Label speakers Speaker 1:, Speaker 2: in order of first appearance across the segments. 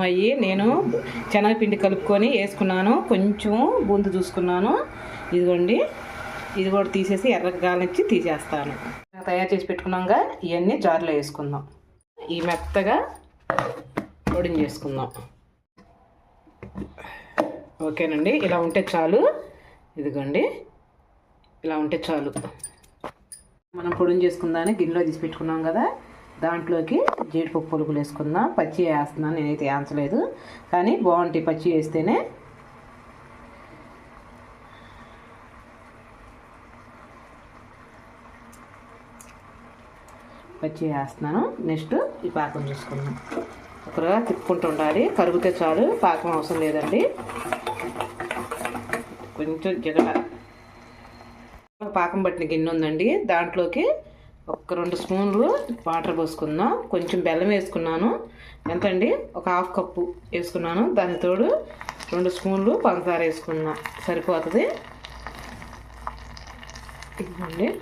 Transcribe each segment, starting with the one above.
Speaker 1: అయ్యి నేను శనగపిండి కలుపుకొని వేసుకున్నాను. కొంచెం బూందు చూసుకున్నాను. ఇదిగోండి. ఇది కూడా తీసేసి ఎర్రగాలిచ్చి తీసేస్తాను. తయారు చేసి పెట్టుకున్నాక ఇవన్నీ జార్లో వేసుకుందాం. ఈ మెత్తగా పొడిని చేసుకుందాం. ఓకేనండి. ఇలా ఉంటే చాలు. ఇదిగోండి. ఇలా ఉంటే చాలు. మనం పొడిని చేసుకుందాని గిన్నెలో తీసి పెట్టుకున్నాం కదా. దాంట్లోకి జీడిపప్పు పులుకులు వేసుకుందాం పచ్చి వేస్తున్నాను నేనైతే వేయించలేదు కానీ బాగుంటాయి పచ్చి వేస్తేనే. పచ్చి వేస్తున్నాను. నెక్స్ట్ ఈ పాకం చూసుకుందాం. ఒకరుగా తిప్పుకుంటూ ఉండాలి. కరుగుతే చాలు. పాకం అవసరం లేదండి. కొంచెం జగడ పాకం పట్టిన గిన్నె ఉందండి. దాంట్లోకి ఒక రెండు స్పూన్లు వాటర్ పోసుకుందాం. కొంచెం బెల్లం వేసుకున్నాను. ఎంతండి? ఒక హాఫ్ కప్పు వేసుకున్నాను. దాని తోడు రెండు స్పూన్లు పంచదార వేసుకున్నా. సరిపోతుంది? ఇదిగోండి.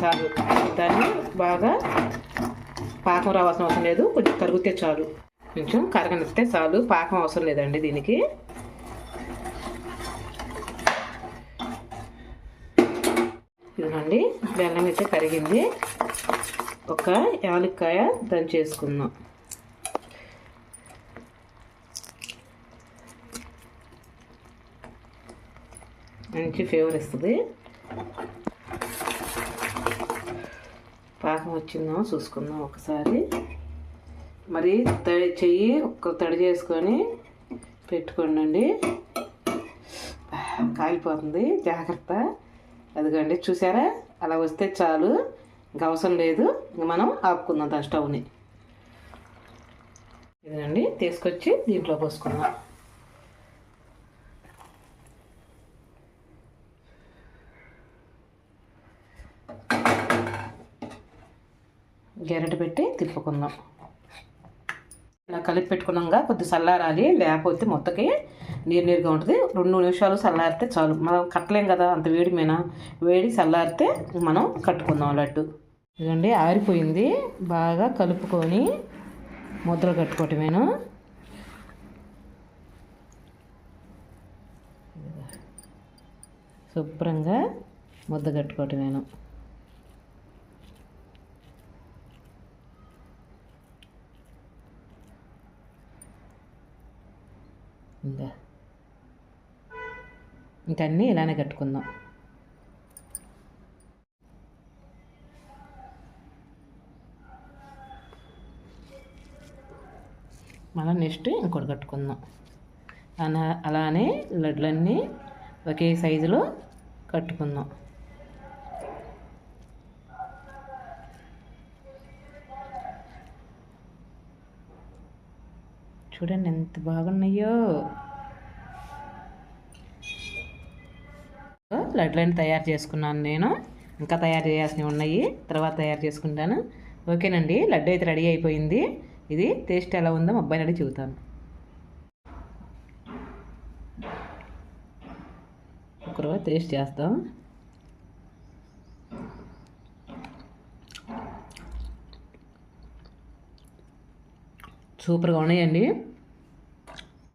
Speaker 1: చాలు. దాన్ని బాగా పాకం రావాల్సిన అవసరం లేదు. కొంచెం కరిగితే చాలు. కొంచెం కరగనిస్తే చాలు. పాకం అవసరం లేదండి దీనికి. ఇదిగోండి బెల్లం అయితే కరిగింది. ఒక యాలక్కాయ దంచేసుకుందాం మంచి ఫ్లేవర్ ఇస్తుంది పాకం వచ్చిందో చూసుకుందాం ఒకసారి. మరి తడి చెయ్యి ఒక్క తడి చేసుకొని పెట్టుకోండి కాలిపోతుంది జాగ్రత్త. అదిగండి చూసారా? అలా వస్తే చాలు. ఇంకా అవసరం లేదు. ఇంకా మనం ఆపుకుందాం దాని స్టవ్ని. ఇదండి తీసుకొచ్చి దీంట్లో పోసుకుందాం. గెరట పెట్టి తిప్పుకుందాం. ఇలా కలిపి పెట్టుకున్నాక కొద్దిగా చల్లారాలి లేకపోతే మొత్తకి నీరు నీరుగా ఉంటుంది. రెండు నిమిషాలు చల్లారితే చాలు. మనం కట్టలేం కదా అంత వేడి మీద వేడి చల్లారితే మనం కట్టుకుందాం లడ్డు. ఇదండి ఆరిపోయింది. బాగా కలుపుకొని ముద్దలు కట్టుకోవటమేను? శుభ్రంగా ముద్ద కట్టుకోవటమేను? ఇంకా ఇంకన్నీ ఇలానే కట్టుకుందాం. మళ్ళీ నెక్స్ట్ ఇంకోటి కట్టుకుందాం. అలా అలానే లడ్లన్నీ ఒకే సైజులో కట్టుకుందాం. చూడండి ఎంత బాగున్నాయో. లడ్లన్నీ తయారు చేసుకున్నాను నేను. ఇంకా తయారు చేయాల్సినవి ఉన్నాయి. తర్వాత తయారు చేసుకుంటాను. ఓకేనండి లడ్డు అయితే రెడీ అయిపోయింది. ఇది టేస్ట్ ఎలా ఉందో మా అబ్బాయిని అడిగి చెబుతాను ఒకరోజు టేస్ట్ చేస్తాం. సూపర్గా ఉన్నాయండి.